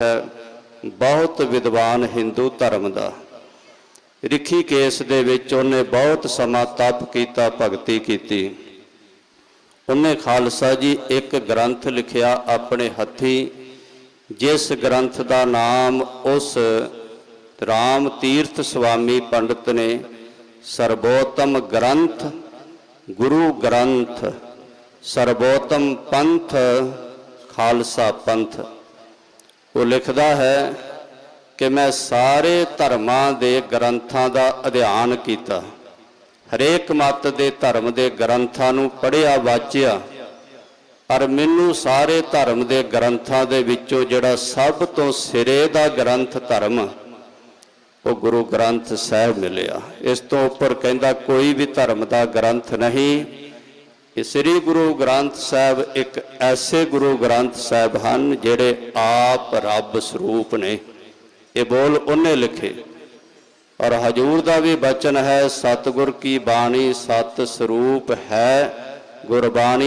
ਬਹੁਤ ਵਿਦਵਾਨ ਹਿੰਦੂ ਧਰਮ ਦਾ। ਰਿਖੀ ਕੇਸ ਦੇ ਵਿੱਚ ਉਹਨੇ ਬਹੁਤ ਸਮਾਂ ਤਪ ਕੀਤਾ, ਭਗਤੀ ਕੀਤੀ। ਉਹਨੇ ਖਾਲਸਾ ਜੀ ਇੱਕ ਗ੍ਰੰਥ ਲਿਖਿਆ ਆਪਣੇ ਹੱਥੀ, ਜਿਸ ਗ੍ਰੰਥ ਦਾ ਨਾਮ ਉਸ ਰਾਮ ਤੀਰਥ ਸੁਆਮੀ ਪੰਡਤ ਨੇ ਸਰਬੋਤਮ ਗ੍ਰੰਥ, ਗੁਰੂ ਗ੍ਰੰਥ, ਸਰਬੋਤਮ ਪੰਥ, ਖਾਲਸਾ ਪੰਥ। ਉਹ ਲਿਖਦਾ ਹੈ ਕਿ ਮੈਂ ਸਾਰੇ ਧਰਮਾਂ ਦੇ ਗ੍ਰੰਥਾਂ ਦਾ ਅਧਿਐਨ ਕੀਤਾ। ਹਰੇਕ ਮਤ ਦੇ ਧਰਮ ਦੇ ਗ੍ਰੰਥਾਂ ਨੂੰ ਪੜ੍ਹਿਆ, ਵਾਚਿਆ। ਪਰ ਮੈਨੂੰ ਸਾਰੇ ਧਰਮ ਦੇ ਗ੍ਰੰਥਾਂ ਦੇ ਵਿੱਚੋਂ ਜਿਹੜਾ ਸਭ ਤੋਂ ਸਿਰੇ ਦਾ ਗ੍ਰੰਥ ਧਰਮ, ਉਹ ਗੁਰੂ ਗ੍ਰੰਥ ਸਾਹਿਬ ਮਿਲਿਆ। ਇਸ ਤੋਂ ਉੱਪਰ ਕਹਿੰਦਾ, ਕੋਈ ਵੀ ਧਰਮ ਦਾ ਗ੍ਰੰਥ ਨਹੀਂ ਇਹ ਸ੍ਰੀ ਗੁਰੂ ਗ੍ਰੰਥ ਸਾਹਿਬ ਇੱਕ ਐਸੇ ਗੁਰੂ ਗ੍ਰੰਥ ਸਾਹਿਬ ਹਨ ਜਿਹੜੇ ਆਪ ਰੱਬ ਸਰੂਪ ਨੇ। ਇਹ ਬੋਲ ਉਹਨੇ ਲਿਖੇ। ਔਰ ਹਜੂਰ ਦਾ ਵੀ ਬਚਨ ਹੈ, ਸਤਿਗੁਰ ਕੀ ਬਾਣੀ ਸਤ ਸਰੂਪ ਹੈ, ਗੁਰਬਾਣੀ